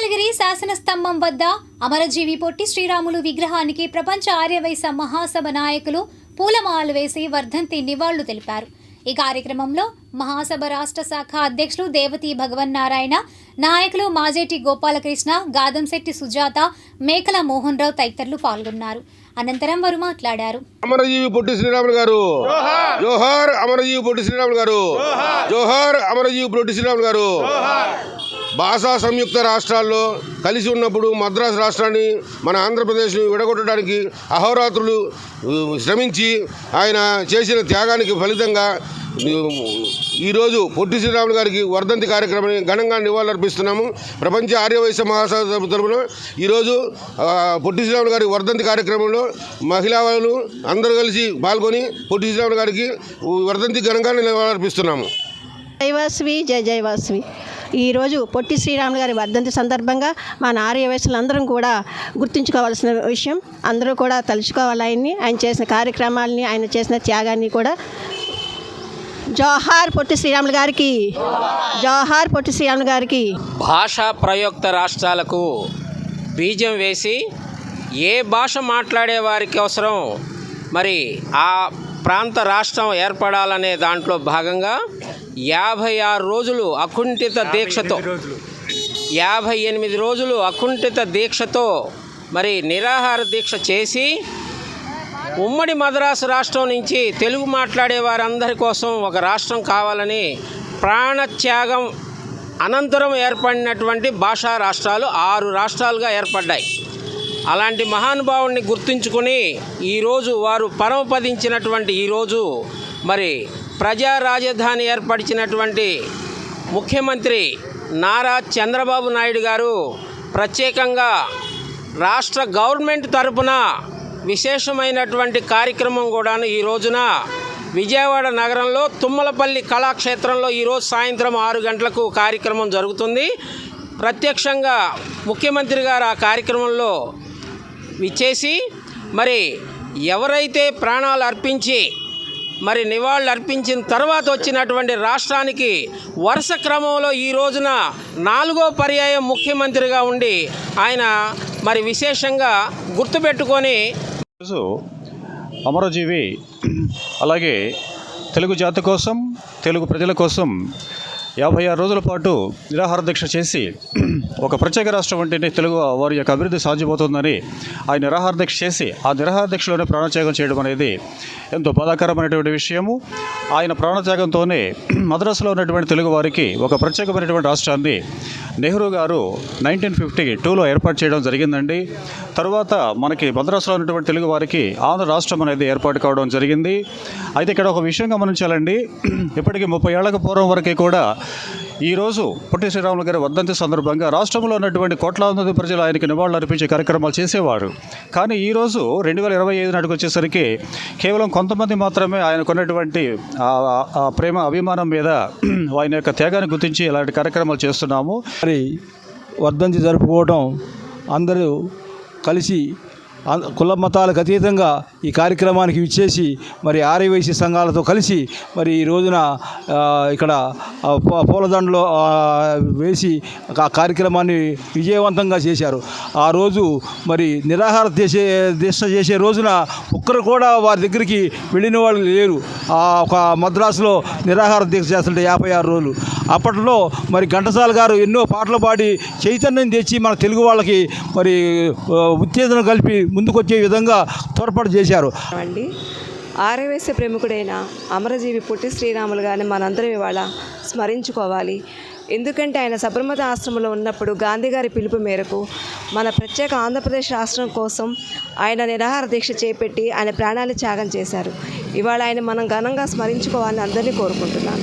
శాసన స్తంభం వద్ద అమరజీవి పొట్టి శ్రీరాములు విగ్రహానికి ప్రపంచ ఆర్యవైశ్య మహాసభ నాయకులు పూలమాలలు వేసి వర్ధంతి నివాళులు తెలిపారు. ఈ కార్యక్రమంలో మహాసభ రాష్ట్ర శాఖ అధ్యక్షులు దేవతి భగవన్నారాయణ నాయకులు మాజేటి గోపాలకృష్ణ గాదంశెట్టి సుజాత మేకల మోహన్ రావు తదితరులు పాల్గొన్నారు. అనంతరం వారు మాట్లాడారు. అమరజీవి పొట్టి శ్రీరాములు గారు. జోహార్! అమరజీవి పొట్టి శ్రీరాములు గారు. జోహార్! అమరజీవి పొట్టి శ్రీరాములు గారు. భాషా సంయుక్త రాష్ట్రాల్లో కలిసి ఉన్నప్పుడు మద్రాసు రాష్ట్రాన్ని మన ఆంధ్రప్రదేశ్ని విడగొట్టడానికి అహోరాత్రులు శ్రమించి ఆయన చేసిన త్యాగానికి ఫలితంగా ఈరోజు పొట్టి శ్రీరాములు గారికి వర్ధంతి కార్యక్రమాన్ని ఘనంగా నివాళులర్పిస్తున్నాము. ప్రపంచ ఆర్యవైశ్య మహాసభ తరపున ఈరోజు పొట్టి శ్రీరాములు గారి వర్ధంతి కార్యక్రమంలో మహిళా వాళ్ళు అందరూ కలిసి పాల్గొని పొట్టి శ్రీరాములు గారికి వర్ధంతి ఘనంగా నివాళులర్పిస్తున్నాము. జైవాసవి జయ జైవాసవి ఈరోజు పొట్టి శ్రీరాములు గారి వర్ధంతి సందర్భంగా మన నార్య వయసులందరం కూడా గుర్తుంచుకోవాల్సిన విషయం. అందరూ కూడా తలుచుకోవాలి ఆయన్ని. ఆయన చేసిన కార్యక్రమాలని ఆయన చేసిన త్యాగాన్ని కూడా. జోహార్ పొట్టి శ్రీరాములు గారికి జోహార్ పొట్టి శ్రీరాములు గారికి. భాషా ప్రయోక్త రాష్ట్రాలకు బీజం వేసి ఏ భాష మాట్లాడే వారికి అవసరం? మరి ఆ ప్రాంత రాష్ట్రం ఏర్పడాలనే దాంట్లో భాగంగా యాభై ఆరు రోజులు అకుంఠిత దీక్షతో. యాభై ఎనిమిది రోజులు అకుంఠిత దీక్షతో మరి నిరాహార దీక్ష చేసి ఉమ్మడి మద్రాసు రాష్ట్రం నుంచి తెలుగు మాట్లాడే వారందరి కోసం ఒక రాష్ట్రం కావాలని ప్రాణత్యాగం అనంతరం ఏర్పడినటువంటి భాషా రాష్ట్రాలు ఆరు రాష్ట్రాలుగా ఏర్పడ్డాయి. అలాంటి మహానుభావుడిని గుర్తుంచుకొని ఈరోజు వారు పరమపదించినటువంటి ఈరోజు మరి ప్రజా రాజధాని ఏర్పరిచినటువంటి ముఖ్యమంత్రి నారా చంద్రబాబు నాయుడు గారు ప్రత్యేకంగా రాష్ట్ర గవర్నమెంట్ తరపున విశేషమైనటువంటి కార్యక్రమం కూడాను ఈ రోజున విజయవాడ నగరంలో తుమ్మలపల్లి కళాక్షేత్రంలో ఈరోజు సాయంత్రం ఆరు గంటలకు కార్యక్రమం జరుగుతుంది. ప్రత్యక్షంగా ముఖ్యమంత్రి గారు ఆ కార్యక్రమంలో విచ్చేసి మరి ఎవరైతే ప్రాణాలు అర్పించి మరి నివాళులు అర్పించిన తర్వాత వచ్చినటువంటి రాష్ట్రానికి వరుస క్రమంలో ఈ రోజున నాలుగో పర్యాయం ముఖ్యమంత్రిగా ఉండి ఆయన మరి విశేషంగా గుర్తుపెట్టుకొని రోజు అమరజీవి అలాగే తెలుగు జాతి కోసం తెలుగు ప్రజల కోసం యాభై ఆరు రోజుల పాటు నిరాహార దీక్ష చేసి ఒక ప్రత్యేక రాష్ట్రం అంటేనే తెలుగు వారి యొక్క అభివృద్ధి సాధ్యమవుతుందని ఆయన నిరాహార దీక్ష చేసి ఆ నిరాహార దీక్షలోనే ప్రాణత్యాగం చేయడం అనేది ఎంతో బాధాకరమైనటువంటి విషయము. ఆయన ప్రాణత్యాగంతోనే మద్రాసులో ఉన్నటువంటి తెలుగు వారికి ఒక ప్రత్యేకమైనటువంటి రాష్ట్రాన్ని నెహ్రూ గారు నైన్టీన్ ఫిఫ్టీ టూలో ఏర్పాటు చేయడం జరిగిందండి. తర్వాత మనకి మద్రాసులో ఉన్నటువంటి తెలుగు వారికి ఆంధ్ర రాష్ట్రం అనేది ఏర్పాటు కావడం జరిగింది. అయితే ఇక్కడ ఒక విషయం గమనించాలండి. ఇప్పటికీ ముప్పై ఏళ్ళకు పూర్వం వరకు కూడా ఈరోజు పొట్టి శ్రీరాములు గారి వర్ధంతి సందర్భంగా రాష్ట్రంలో ఉన్నటువంటి కోట్లాది ప్రజలు ఆయనకి నివాళులు అర్పించే కార్యక్రమాలు చేసేవారు. కానీ ఈరోజు రెండు వేల ఇరవై ఐదు నాటికి వచ్చేసరికి కేవలం కొంతమంది మాత్రమే ఆయనకున్నటువంటి ఆ- ప్రేమ అభిమానం మీద ఆయన యొక్క త్యాగాన్ని గుర్తించి ఇలాంటి కార్యక్రమాలు చేస్తున్నాము. మరి వర్ధంతి జరుపుకోవడం అందరూ కలిసి కుల మతాలకు అతీతంగా ఈ కార్యక్రమానికి విచ్చేసి మరి ఆర్యవైశ్య సంఘాలతో కలిసి మరి ఈ రోజున ఇక్కడ పూలదండలో వేసి ఆ కార్యక్రమాన్ని విజయవంతంగా చేశారు. ఆ రోజు మరి నిరాహార చేసే దీక్ష చేసే రోజున ఒక్కరు కూడా వారి దగ్గరికి వెళ్ళిన వాళ్ళు లేరు. ఆ ఒక మద్రాసులో నిరాహార దీక్ష చేస్తుంటే యాభై ఆరు రోజులు. అప్పట్లో మరి ఘంటసాల గారు ఎన్నో పాటలు పాడి చైతన్యం తెచ్చి మన తెలుగు వాళ్ళకి మరి ఉత్తేజన కలిపి ముందుకొచ్చే విధంగా తోడ్పాటు చేశారు. అండి ఆర్యవేశ ప్రముఖుడైన అమరజీవి పొట్టి శ్రీరాములు గారిని మనందరం ఇవాళ స్మరించుకోవాలి. ఎందుకంటే ఆయన సబర్మతి ఆశ్రమంలో ఉన్నప్పుడు గాంధీ గారి పిలుపు మేరకు మన ప్రత్యేక ఆంధ్రప్రదేశ్ రాష్ట్రం కోసం ఆయన నిరాహార దీక్ష చేపట్టి ఆయన ప్రాణాలు త్యాగం చేశారు. ఇవాళ ఆయన మనం ఘనంగా స్మరించుకోవాలని అందరినీ కోరుకుంటున్నాను.